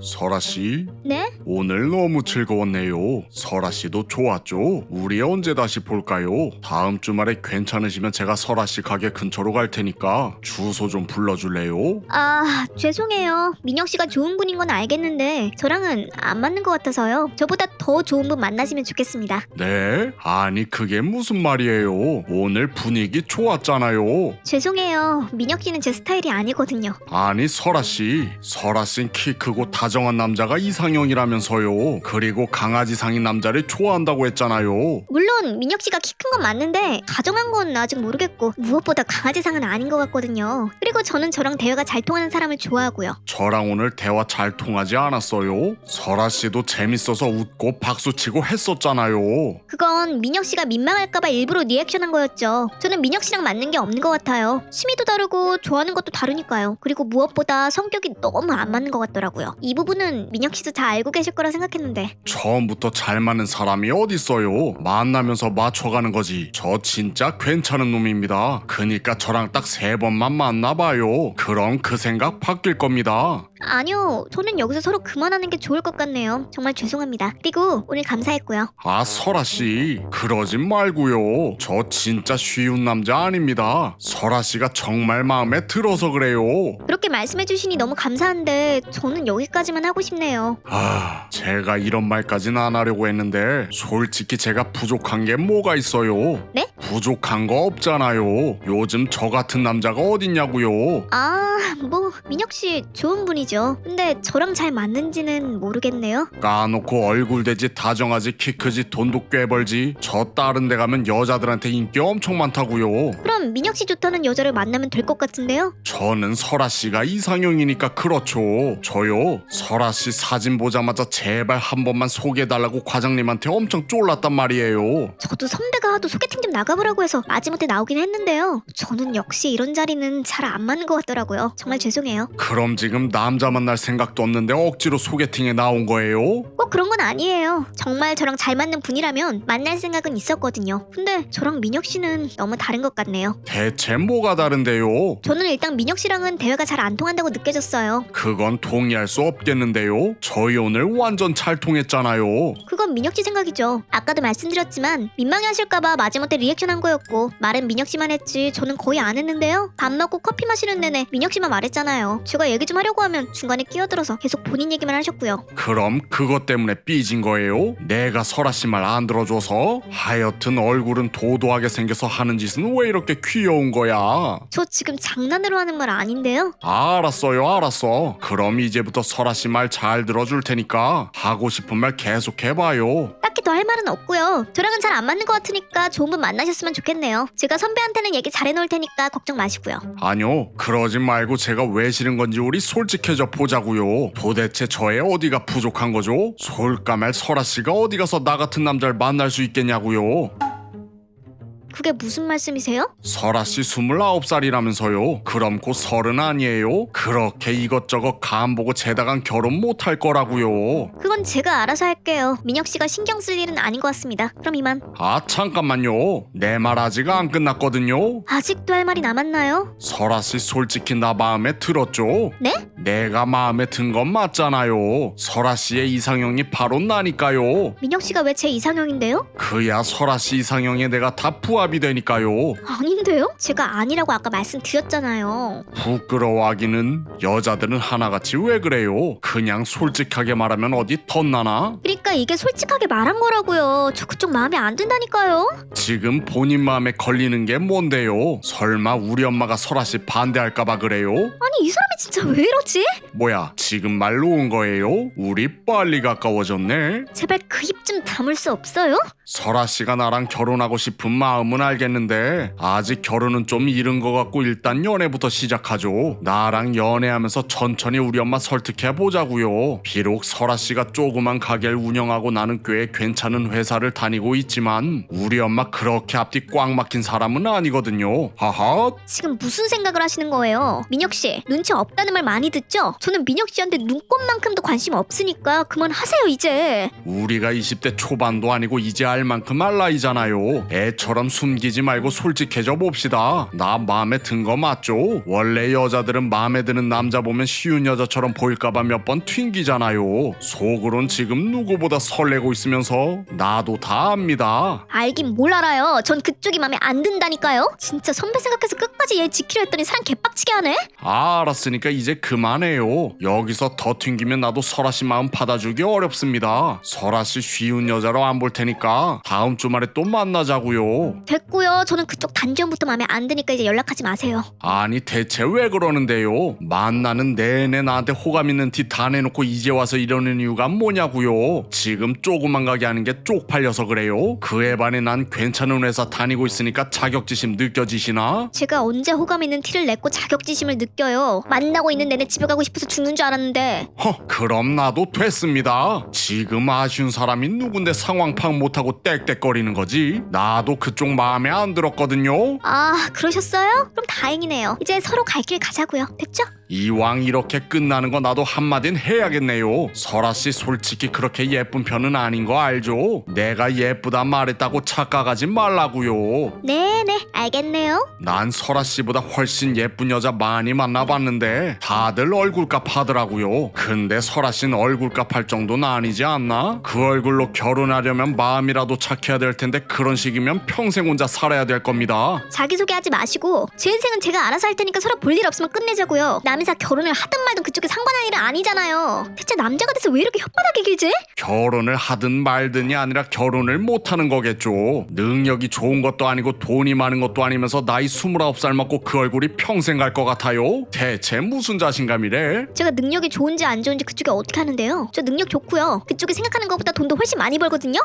설아 씨, 네? 오늘 너무 즐거웠네요. 설아 씨도 좋았죠? 우리 언제 다시 볼까요? 다음 주말에 괜찮으시면 제가 설아 씨 가게 근처로 갈 테니까 주소 좀 불러줄래요? 아, 죄송해요. 민혁 씨가 좋은 분인 건 알겠는데 저랑은 안 맞는 것 같아서요. 저보다 더 좋은 분 만나시면 좋겠습니다. 네? 아니 그게 무슨 말이에요? 오늘 분위기 좋았잖아요. 죄송해요. 민혁 씨는 제 스타일이 아니거든요. 아니 설아 씨, 설아 씨는 키 크고 다 정한 남자가 이상형이라면서요. 그리고 강아지 상인 남자를 좋아한다고 했잖아요. 물론 민혁 씨가 키 큰 건 맞는데 다정한 건 아직 모르겠고 무엇보다 강아지상은 아닌 것 같거든요. 그리고 저는 저랑 대화가 잘 통하는 사람을 좋아하고요. 저랑 오늘 대화 잘 통하지 않았어요? 설아 씨도 재밌어서 웃고 박수치고 했었잖아요. 그건 민혁 씨가 민망할까봐 일부러 리액션한 거였죠. 저는 민혁 씨랑 맞는 게 없는 것 같아요. 취미도 다르고 좋아하는 것도 다르니까요. 그리고 무엇보다 성격이 너무 안 맞는 것 같더라고요. 이 부분은 민혁 씨도 다 알고 계실 거라 생각했는데 처음부터 잘 맞는 사람이 어딨어요? 만나면서 맞춰가는 거지. 저 진짜 괜찮은 놈입니다. 그니까 저랑 딱 세 번만 만나봐요. 그럼 그 생각 바뀔 겁니다. 아니요. 저는 여기서 서로 그만하는 게 좋을 것 같네요. 정말 죄송합니다. 그리고 오늘 감사했고요. 아, 설아 씨. 그러진 말고요. 저 진짜 쉬운 남자 아닙니다. 설아 씨가 정말 마음에 들어서 그래요. 그렇게 말씀해 주시니 너무 감사한데 저는 여기까지만 하고 싶네요. 아, 제가 이런 말까진 안 하려고 했는데 솔직히 제가 부족한 게 뭐가 있어요? 네? 부족한 거 없잖아요. 요즘 저 같은 남자가 어딨냐고요. 아, 뭐 민혁 씨 좋은 분이죠. 근데 저랑 잘 맞는지는 모르겠네요. 까놓고 얼굴 되지 다정하지 키 크지 돈도 꽤 벌지 저 다른 데 가면 여자들한테 인기 엄청 많다고요. 그럼 민혁 씨 좋다는 여자를 만나면 될 것 같은데요? 저는 설아 씨가 이상형이니까 그렇죠. 저요. 설아 씨 사진 보자마자 제발 한 번만 소개해달라고 과장님한테 엄청 쫄랐단 말이에요. 저도 선배가 하도 소개팅 좀 나가보라고 해서 마지못해 나오긴 했는데요. 저는 역시 이런 자리는 잘 안 맞는 것 같더라고요. 정말 죄송해요. 그럼 지금 남자 만날 생각도 없는데 억지로 소개팅에 나온 거예요? 꼭 그런 건 아니에요. 정말 저랑 잘 맞는 분이라면 만날 생각은 있었거든요. 근데 저랑 민혁 씨는 너무 다른 것 같네요. 대체 뭐가 다른데요? 저는 일단 민혁 씨랑은 대화가 잘 안 통한다고 느껴졌어요. 그건 동의할 수 없겠는데요? 저희 오늘 완전 잘 통했잖아요. 그건 민혁 씨 생각이죠. 아까도 말씀드렸지만 민망해 하실까봐 마지못해 리액션 한 거였고 말은 민혁 씨만 했지 저는 거의 안 했는데요. 밥 먹고 커피 마시는 내내 민혁 씨만 말했잖아요. 제가 얘기 좀 하려고 하면 중간에 끼어들어서 계속 본인 얘기만 하셨고요. 그럼 그것 때문에 삐진 거예요? 내가 설아 씨 말 안 들어줘서? 하여튼 얼굴은 도도하게 생겨서 하는 짓은 왜 이렇게 귀여운 거야? 저 지금 장난으로 하는 말 아닌데요? 알았어요, 알았어. 그럼 이제부터 설아 씨 말 잘 들어줄 테니까 하고 싶은 말 계속 해봐요. 딱히 더 할 말은 없고요. 저랑은 잘 안 맞는 것 같으니까 좋은 분 만나셨으면 좋겠네요. 제가 선배한테는 얘기 잘 해놓을 테니까 걱정 마시고요. 아니요, 그러지 말고 제가 왜 싫은 건지 우리 솔직해져 보자고요. 도대체 저의 어디가 부족한 거죠? 솔까말 설아 씨가 어디 가서 나 같은 남자를 만날 수 있겠냐고요. 그게 무슨 말씀이세요? 설아 씨 29살이라면서요. 그럼 곧 서른 아니에요? 그렇게 이것저것 감 보고 재다간 결혼 못 할 거라고요. 그건 제가 알아서 할게요. 민혁 씨가 신경 쓸 일은 아닌 것 같습니다. 그럼 이만. 아 잠깐만요. 내 말 아직 안 끝났거든요. 아직도 할 말이 남았나요? 설아 씨 솔직히 나 마음에 들었죠? 네? 내가 마음에 든 건 맞잖아요. 설아 씨의 이상형이 바로 나니까요. 민혁 씨가 왜 제 이상형인데요? 그야 설아 씨 이상형에 내가 다 부합 이 되니까요. 아닌데요? 제가 아니라고 아까 말씀드렸잖아요. 부끄러워하기는 여자들은 하나같이 왜 그래요? 그냥 솔직하게 말하면 어디 덧나나? 그러니까 이게 솔직하게 말한 거라고요. 저 그쪽 마음에 안 든다니까요. 지금 본인 마음에 걸리는 게 뭔데요? 설마 우리 엄마가 설아 씨 반대할까봐 그래요? 아니 이 사람이 진짜 왜 이러지? 뭐야 지금 말로 온 거예요? 우리 빨리 가까워졌네. 제발 그 입 좀 다물 수 없어요? 설아 씨가 나랑 결혼하고 싶은 마음은 알겠는데 아직 결혼은 좀 이른 것 같고 일단 연애부터 시작하죠. 나랑 연애하면서 천천히 우리 엄마 설득해 보자고요. 비록 설아 씨가 조그만 가게를 운영하고 나는 꽤 괜찮은 회사를 다니고 있지만 우리 엄마 그렇게 앞뒤 꽉 막힌 사람은 아니거든요. 하하. 지금 무슨 생각을 하시는 거예요? 민혁 씨 눈치 없 다는 말 많이 듣죠? 저는 민혁 씨한테 눈꽃만큼도 관심 없으니까 그만하세요 이제. 우리가 20대 초반도 아니고 이제 알 만큼 알 나이잖아요. 애처럼 숨기지 말고 솔직해져 봅시다. 나 마음에 든 거 맞죠? 원래 여자들은 마음에 드는 남자 보면 쉬운 여자처럼 보일까봐 몇 번 튕기잖아요. 속으론 지금 누구보다 설레고 있으면서 나도 다 압니다. 알긴 뭘 알아요. 전 그쪽이 마음에 안 든다니까요. 진짜 선배 생각해서 끝까지 얘 지키려 했더니 사람 개빡치게 하네. 아, 알았으니까 이제 그만해요. 여기서 더 튕기면 나도 설아 씨 마음 받아주기 어렵습니다. 설아 씨 쉬운 여자로 안 볼 테니까 다음 주말에 또 만나자고요. 됐고요. 저는 그쪽 단지원부터 마음에 안 드니까 이제 연락하지 마세요. 아니 대체 왜 그러는데요? 만나는 내내 나한테 호감 있는 티 다 내놓고 이제 와서 이러는 이유가 뭐냐고요? 지금 조그만 가게 하는 게 쪽팔려서 그래요? 그에 반해 난 괜찮은 회사 다니고 있으니까 자격지심 느껴지시나? 제가 언제 호감 있는 티를 냈고 자격지심을 느껴요. 만 나고 있는 내내 집에 가고 싶어서 죽는 줄 알았는데. 허, 그럼 나도 됐습니다. 지금 아쉬운 사람이 누군데 상황 파악 못하고 떽떽거리는 거지? 나도 그쪽 마음에 안 들었거든요. 아, 그러셨어요? 그럼 다행이네요. 이제 서로 갈 길 가자고요. 됐죠? 이왕 이렇게 끝나는 거 나도 한마딘 해야겠네요. 설아 씨 솔직히 그렇게 예쁜 편은 아닌 거 알죠? 내가 예쁘다 말했다고 착각하지 말라고요. 네네, 알겠네요. 난 설아 씨보다 훨씬 예쁜 여자 많이 만나봤는데 다들 얼굴값 하더라고요. 근데 설아 씨는 얼굴값 할 정도는 아니지 않나? 그 얼굴로 결혼하려면 마음이라도 착해야 될 텐데 그런 식이면 평생 혼자 살아야 될 겁니다. 자기소개하지 마시고 제 인생은 제가 알아서 할 테니까 서로 볼 일 없으면 끝내자고요. 남 이사 결혼을 하든 말든 그쪽에 상관한 일은 아니잖아요. 대체 남자가 돼서 왜 이렇게 혓바닥이 길지? 결혼을 하든 말든이 아니라 결혼을 못하는 거겠죠. 능력이 좋은 것도 아니고 돈이 많은 것도 아니면서 나이 29살 먹고 그 얼굴이 평생 갈 것 같아요? 대체 무슨 자신감이래? 제가 능력이 좋은지 안 좋은지 그쪽이 어떻게 하는데요? 저 능력 좋고요. 그쪽이 생각하는 것보다 돈도 훨씬 많이 벌거든요.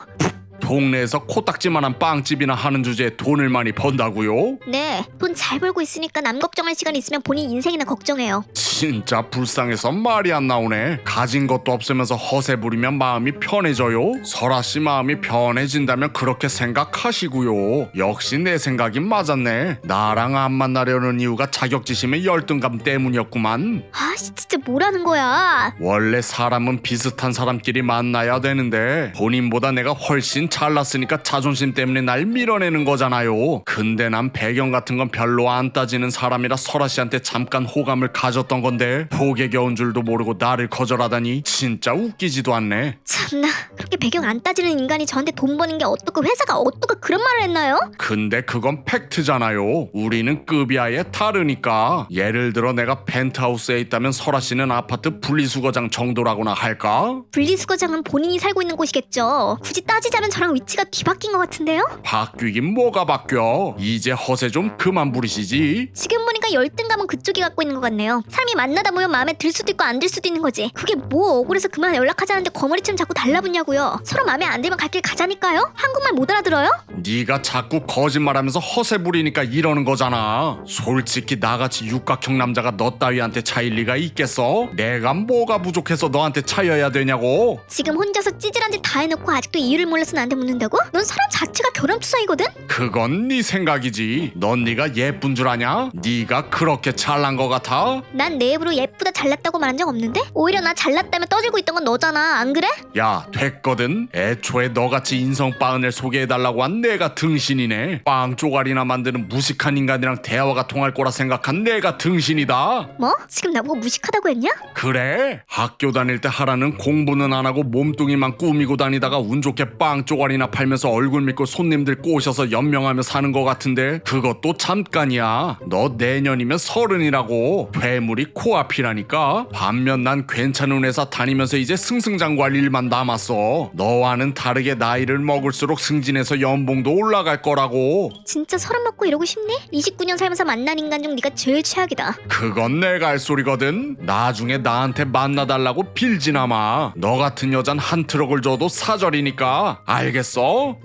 동네에서 코딱지만한 빵집이나 하는 주제에 돈을 많이 번다고요? 네, 돈 잘 벌고 있으니까 남 걱정할 시간 있으면 본인 인생이나 걱정해요. 진짜 불쌍해서 말이 안 나오네. 가진 것도 없으면서 허세 부리면 마음이 편해져요. 설아 씨 마음이 편해진다면 그렇게 생각하시고요. 역시 내 생각이 맞았네. 나랑 안 만나려는 이유가 자격지심의 열등감 때문이었구만. 아씨, 진짜 뭐라는 거야? 원래 사람은 비슷한 사람끼리 만나야 되는데 본인보다 내가 훨씬 잘났으니까 자존심 때문에 날 밀어내는 거잖아요. 근데 난 배경 같은 건 별로 안 따지는 사람이라 설아 씨한테 잠깐 호감을 가졌던 건데 복에 겨운 줄도 모르고 나를 거절하다니 진짜 웃기지도 않네. 참나, 그렇게 배경 안 따지는 인간이 저한테 돈 버는 게 어떻고 회사가 어떻고 그런 말을 했나요? 근데 그건 팩트잖아요. 우리는 급이 아예 다르니까. 예를 들어 내가 펜트하우스에 있다면 설아 씨는 아파트 분리수거장 정도라고나 할까? 분리수거장은 본인이 살고 있는 곳이겠죠. 굳이 따지자면 저랑 위치가 뒤바뀐 것 같은데요? 바뀌긴 뭐가 바뀌어? 이제 허세 좀 그만 부리시지. 지금 보니까 열등감은 그쪽이 갖고 있는 것 같네요. 사람이 만나다 보면 마음에 들 수도 있고 안 들 수도 있는 거지. 그게 뭐 억울해서 그만 연락하자는데 거머리처럼 자꾸 달라붙냐고요. 서로 마음에 안 들면 갈 길 가자니까요. 한국말 못 알아들어요? 네가 자꾸 거짓말하면서 허세 부리니까 이러는 거잖아. 솔직히 나같이 육각형 남자가 너 따위한테 차일 리가 있겠어? 내가 뭐가 부족해서 너한테 차여야 되냐고? 지금 혼자서 찌질한 짓 다 해놓고 아직도 이유를 몰라서 나한테 묻는다고? 넌 사람 자체가 결혼투사이거든? 그건 네 생각이지. 넌 네가 예쁜 줄 아냐? 네가 그렇게 잘난 거 같아? 난 내 입으로 예쁘다 잘났다고 말한 적 없는데? 오히려 나 잘났다며 떠들고 있던 건 너잖아 안 그래? 야 됐거든 애초에 너같이 인성 빠은을 소개해달라고 한 내가 등신이네 빵 쪼가리나 만드는 무식한 인간이랑 대화가 통할 거라 생각한 내가 등신이다 뭐? 지금 나보고 무식하다고 했냐? 그래 학교 다닐 때 하라는 공부는 안 하고 몸뚱이만 꾸미고 다니다가 운 좋게 빵 쪼 가리나 팔면서 얼굴 믿고 손님들 꼬셔서 연명하며 사는 거 같은데 그것도 잠깐이야. 너 내년이면 서른이라고. 괴물이 코앞이라니까. 반면 난 괜찮은 회사 다니면서 이제 승승장구할 일만 남았어. 너와는 다르게 나이를 먹을수록 승진해서 연봉도 올라갈 거라고. 진짜 서른 먹고 이러고 싶니? 29년 살면서 만난 인간 중 네가 제일 최악이다. 그건 내가 할 소리거든. 나중에 나한테 만나달라고 빌지나 마. 너 같은 여잔 한 트럭을 줘도 사절이니까. 알 겠어?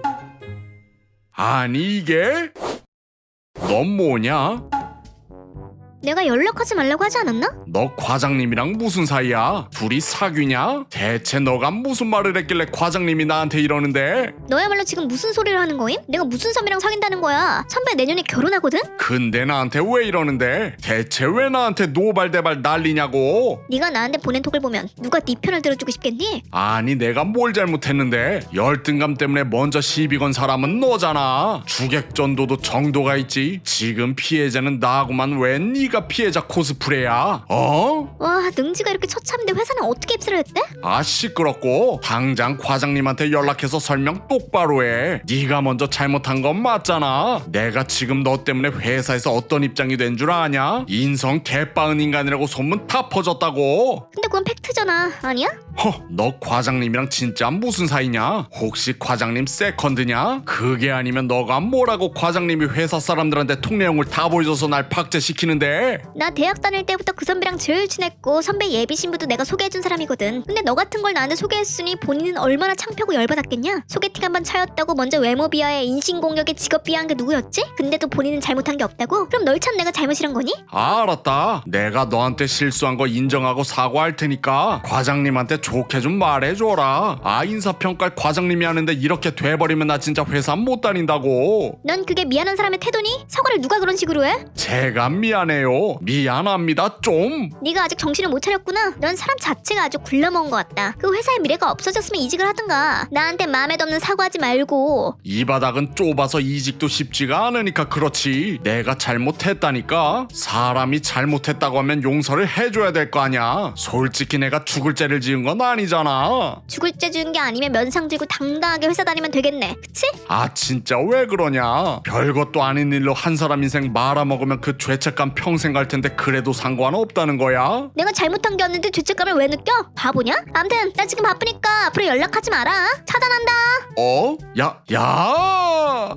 아니 이게 넌 뭐냐? 내가 연락하지 말라고 하지 않았나? 너 과장님이랑 무슨 사이야? 둘이 사귀냐? 대체 너가 무슨 말을 했길래 과장님이 나한테 이러는데? 너야말로 지금 무슨 소리를 하는 거임? 내가 무슨 선배랑 사귄다는 거야? 선배 내년에 결혼하거든? 근데 나한테 왜 이러는데? 대체 왜 나한테 노발대발 난리냐고? 네가 나한테 보낸 톡을 보면 누가 네 편을 들어주고 싶겠니? 아니 내가 뭘 잘못했는데 열등감 때문에 먼저 시비 건 사람은 너잖아 주객전도도 정도가 있지 지금 피해자는 나하고만 왜 네가 피해자 코스프레야 어? 와 능지가 이렇게 처참한데 회사는 어떻게 입사를 했대? 아 시끄럽고 당장 과장님한테 연락해서 설명 똑바로 해 네가 먼저 잘못한 건 맞잖아 내가 지금 너 때문에 회사에서 어떤 입장이 된 줄 아냐? 인성 개빠은 인간이라고 소문 다 퍼졌다고 근데 그건 팩트잖아 아니야? 허, 너 과장님이랑 진짜 무슨 사이냐? 혹시 과장님 세컨드냐? 그게 아니면 너가 뭐라고 과장님이 회사 사람들한테 통 내용을 다 보여줘서 날 박제시키는데? 나 대학 다닐 때부터 그 선배랑 제일 친했고 선배 예비 신부도 내가 소개해준 사람이거든 근데 너 같은 걸 나한테 소개했으니 본인은 얼마나 창피하고 열받았겠냐? 소개팅 한 번 차였다고 먼저 외모 비하에 인신공격에 직업 비하한 게 누구였지? 근데도 본인은 잘못한 게 없다고? 그럼 널 참 내가 잘못이란 거니? 아, 알았다. 내가 너한테 실수한 거 인정하고 사과할 테니까 과장님한테 좋게 좀 말해줘라. 아, 인사평가 과장님이 하는데 이렇게 돼버리면 나 진짜 회사 못 다닌다고. 넌 그게 미안한 사람의 태도니? 사과를 누가 그런 식으로 해? 제가 미안해요. 미안합니다, 좀. 네가 아직 정신을 못 차렸구나. 넌 사람 자체가 아주 굴러먹은 것 같다. 그 회사의 미래가 없어졌으면 이직을 하든가. 나한테 마음에도 없는 사과하지 말고. 이 바닥은 좁아서 이직도 쉽지가 않으니까 그렇지. 내가 잘못했다니까. 사람이 잘못했다고 하면 용서를 해줘야 될 거 아니야. 솔직히 내가 죽을 죄를 지은 건 아니잖아. 죽을 죄 지은 게 아니면 면상 들고 당당하게 회사 다니면 되겠네. 그치? 아 진짜 왜 그러냐 별것도 아닌 일로 한 사람 인생 말아먹으면 그 죄책감 평생 갈 텐데 그래도 상관없다 는 거야? 내가 잘못한 게 없는데 죄책감을 왜 느껴? 바보냐? 암튼 나 지금 바쁘니까 앞으로 연락하지 마라. 차단한다. 어? 야, 야!